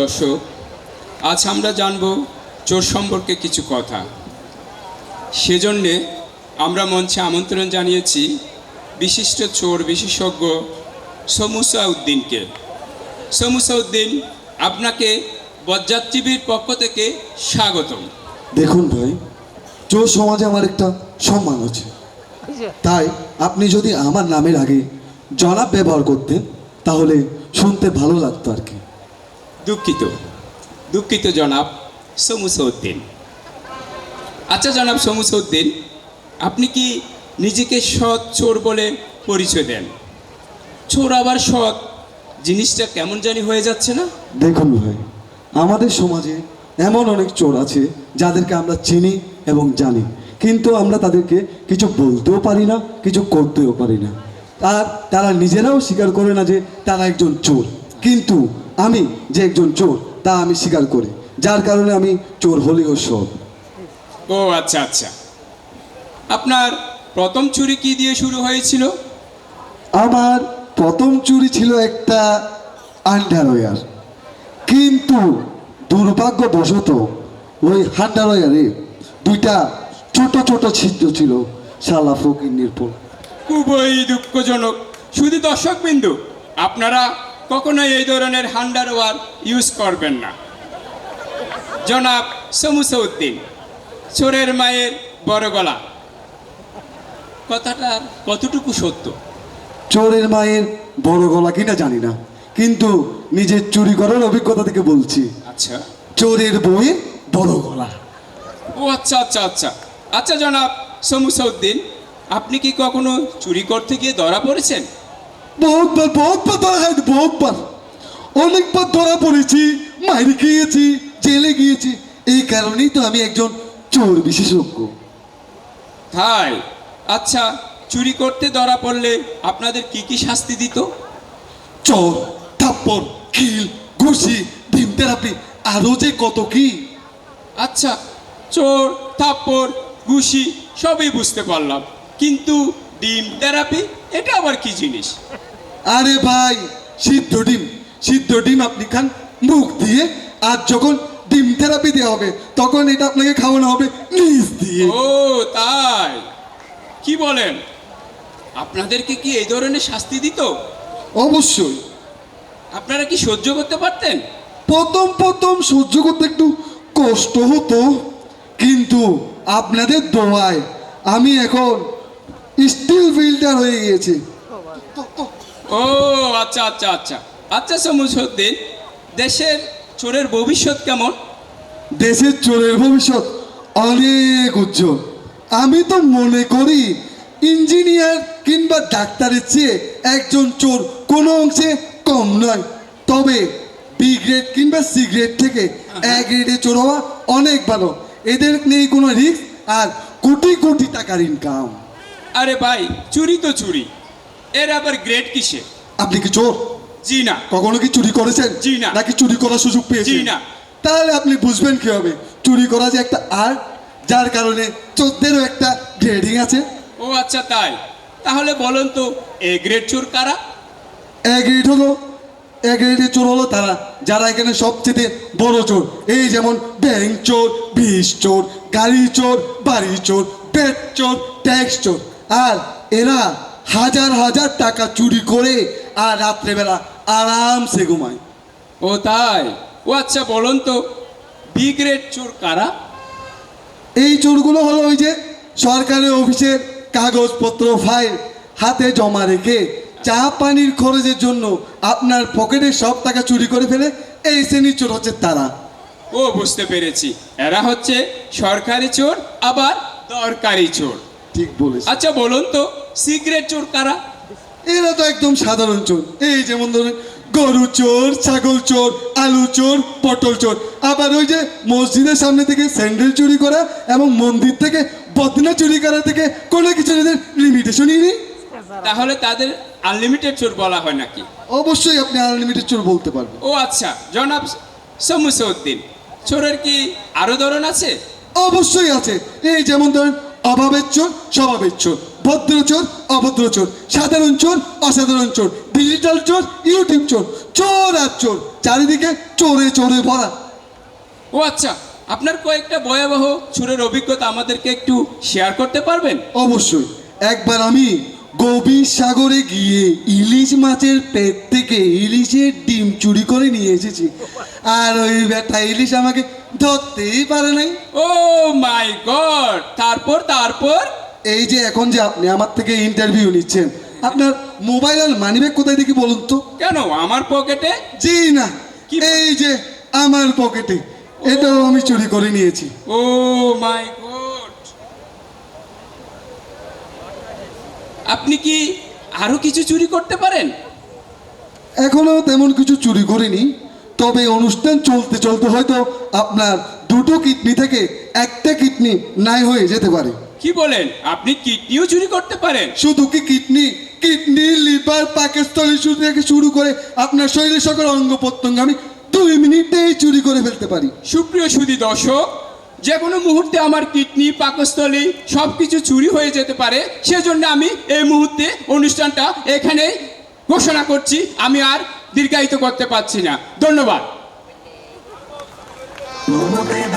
দর্শক, আজ আমরা জানব চোর সম্পর্কে কিছু কথা। সেজন্যে আমরা মঞ্চে আমন্ত্রণ জানিয়েছি বিশিষ্ট চোর বিশেষজ্ঞ সমুসা উদ্দিনকে সমুসা উদ্দিন আপনাকে বরযাত্রীবীর পক্ষ থেকে স্বাগতম। দেখুন ভাই, চোর সমাজে আমার একটা সম্মান আছে। তাই আপনি যদি আমার নামের আগে জনাব ব্যবহার করতেন, তাহলে শুনতে ভালো লাগতো আর কি। দুঃখিত। দুঃখিত জনাব সমুসউদ্দিন আচ্ছা জনাব সমুসউদ্দিন আপনি কি নিজেকে সৎ চোর বলে পরিচয় দেন? চোর আবার সৎ, জিনিসটা কেমন জানি হয়ে যাচ্ছে না? দেখুন ভাই, আমাদের সমাজে এমন অনেক চোর আছে যাদেরকে আমরা চিনি এবং জানি, কিন্তু আমরা তাদেরকে কিছু বলতেও পারি না, কিছু করতেও পারি না। আর তারা নিজেরাও স্বীকার করে না যে তারা একজন চোর। কিন্তু আমি যে একজন চোর তা আমি স্বীকার করি। যার কারণে আমি চোর হলেও সৎ। ও আচ্ছা আচ্ছা। আপনার প্রথম চুরি কি দিয়ে শুরু হয়েছিল? আমার প্রথম চুরি ছিল একটা আন্ডারওয়্যার। কিন্তু দুর্ভাগ্যবশত ওই আন্ডারওয়্যারে দুইটা ছোট ছোট ছিদ্র ছিল শালা ফকির নির্ভর খুবই দুঃখজনক। শুধু দর্শক বিন্দু আপনারা কখনোই এই ধরনের হান্ডারওয়ার ইউজ করবেন না। জনাব সমুসউদ্দিন চোরের মায়ের বড় গলা। কথাটা কতটুকু সত্য? চোরের মায়ের বড় গলা কিনা জানি না কিন্তু নিজের চুরি করার অভিজ্ঞতা থেকে বলছি। আচ্ছা। চোরের বইয়ের বড় গলা। ও আচ্ছা আচ্ছা আচ্ছা। আচ্ছা জনাব সমুসউদ্দিন আপনি কি কখনো চুরি করতে গিয়ে ধরা পড়েছেন? বহুতবার বহুতবার ধরা খাই বহুতবার অনেকবার ধরা পড়েছি মাইরে গিয়েছি জেলে গিয়েছি। এই কারণেই তো আমি একজন চোর বিশেষজ্ঞ। তাই আচ্ছা চুরি করতে ধরা পড়লে আপনাদের কি কি শাস্তি দিত? চোর থাপ্পড় কিল ঘুষি ডিম থেরাপি আরও যে কত কি। আচ্ছা চোর থাপ্পড় ঘুষি সবই বুঝতে পারলাম। কিন্তু ডিম থেরাপি এটা আবার কি জিনিস? আরে ভাই সিদ্ধ ডিম সিদ্ধ ডিম আপনি খান মুখ দিয়ে। আর যখন ডিম থেরাপি দেওয়া হবে তখন এটা আপনাকে খাওয়ানো হবে নিজ দিয়ে। ও তাই? কি বলেন? আপনাদেরকে কি এই ধরনের শাস্তি দিত? অবশ্যই। আপনারা কি সহ্য করতে পারতেন? প্রথম প্রথম সহ্য করতে একটু কষ্ট হতো কিন্তু আপনাদের দোয়ায় আমি এখন স্টিল ফিল্টার হয়ে গিয়েছি। ও আচ্ছা আচ্ছা আচ্ছা। আচ্ছা সমুসুদ্দিন দেশের চোরের ভবিষ্যৎ কেমন? দেশের চোরের ভবিষ্যৎ অনেক উজ্জ্বল। আমি তো মনে করি ইঞ্জিনিয়ার কিংবা ডাক্তারের চেয়ে একজন চোর কোনো অংশে কম নয়। তবে বি গ্রেড কিংবা সি গ্রেড থেকে এ গ্রেডে চোর হওয়া অনেক ভালো। এদের নেই কোনো রিস্ক আর কোটি কোটি টাকার ইনকাম আরে ভাই চুরি তো চুরি। এর আবার গ্রেড কিসে আপনি কি চোর? জি না। কখনো কি চুরি করেছেন? জি না। নাকি চুরি করার সুযোগ পেয়েছেন? জি না। তাহলে আপনি বুঝবেন কি হবে? চুরি করা যে একটা আর্ট যার কারণে চোদ্দেরও একটা গ্রেডিং আছে। ও আচ্ছা তাই। তাহলে বলুন তো এ গ্রেড চোর কারা? এ গ্রেড হলো এ গ্রেডের চোর হলো তারা যারা এখানে সবচেয়ে বড় চোর। এই যেমন ব্যাংক চোর বিষ চোর গাড়ি চোর বাড়ি চোর পেট চোর ট্যাক্স চোর। আর এরা হাজার হাজার টাকা চুরি করে আর রাত্রেবেলা আরামসে ঘুমায়। ও তাই? ও আচ্ছা বলুন তো বি গ্রেড চোর কারা? এই চোরগুলো হলো ওই যে সরকারি অফিসের কাগজপত্র ফাইল হাতে জমা রেখে চা পানির খরচের জন্য আপনার পকেটে সব টাকা চুরি করে ফেলে এই শ্রেণির চোর হচ্ছে তারা। ও বুঝতে পেরেছি। এরা হচ্ছে সরকারি চোর আবার দরকারি চোর। ঠিক বলেছে। আচ্ছা বলুন তো সিগারেট চোর কারা? এরা তো একদম সাধারণ চোর। এই যেমন ধরুন গরু চোর ছাগল চোর আলু চোর পটল চোর। আবার ওই যে মসজিদের সামনে থেকে স্যান্ডেল চুরি করা এবং মন্দির থেকে বদনা চুরি করা থেকে কোনো কিছু লিমিটেশনই নেই। তাহলে তাদের আনলিমিটেড চোর বলা হয় নাকি? অবশ্যই আপনি আনলিমিটেড চোর বলতে পারবেন। ও আচ্ছা জনাব সমুসউদ্দিন চোরের কি আরও ধরন আছে? অবশ্যই আছে। এই যেমন ধরেন অভাবের চোর স্বভাবের চোর। ভদ্র চোর অভদ্র চোর। সাধারণ চোর অসাধারণ চোর। ডিজিটাল চোর ইউটিউব চোর। চোর আর চোর। চারিদিকে চোরে চোরে ভরা। ও আচ্ছা আপনার কয়েকটা ভয়াবহ চোরের অভিজ্ঞতা আমাদেরকে একটু শেয়ার করতে পারবেন? অবশ্যই। একবার আমি গভীর সাগরে গিয়ে ইলিশ মাছের পেট থেকে ইলিশের ডিম চুরি করে নিয়ে এসেছি। আর ওই ব্যাটা ইলিশ আমাকে ধরতেই পারে নাই। ও মাই গড তারপর তারপর? এই যে এখন যে আপনি আমার থেকে ইন্টারভিউ নিচ্ছেন আপনার মোবাইল আর মানিব্যাগ কোথায় দেখি বলুন তো? কেন আমার পকেটে জি না এই যে আমার পকেটে এটাও আমি চুরি করে নিয়েছি। Oh my god. আপনি কি আরও কিছু চুরি করতে পারেন? এখনও তেমন কিছু চুরি করিনি তবে অনুষ্ঠান চলতে চলতে হয়তো আপনার দুটো কিডনি থেকে একটা কিডনি নাই হয়ে যেতে পারে। কি বলেন? আপনি কিডনিও চুরি করতে পারেন। শুধু কি কিডনি? কিডনি লিভার পাকস্থলী শুরু থেকে শুরু করে আপনার শরীরের সকল অঙ্গ প্রত্যঙ্গ আমি দুই মিনিটেই চুরি করে ফেলতে পারি। সুপ্রিয় সুদী দর্শক যে কোনো মুহূর্তে আমার কিডনি পাকস্থলী সব কিছু চুরি হয়ে যেতে পারে সেজন্য আমি এই মুহূর্তে অনুষ্ঠানটা এখানেই ঘোষণা করছি। আমি আর দীর্ঘায়িত করতে পারছি না। ধন্যবাদ।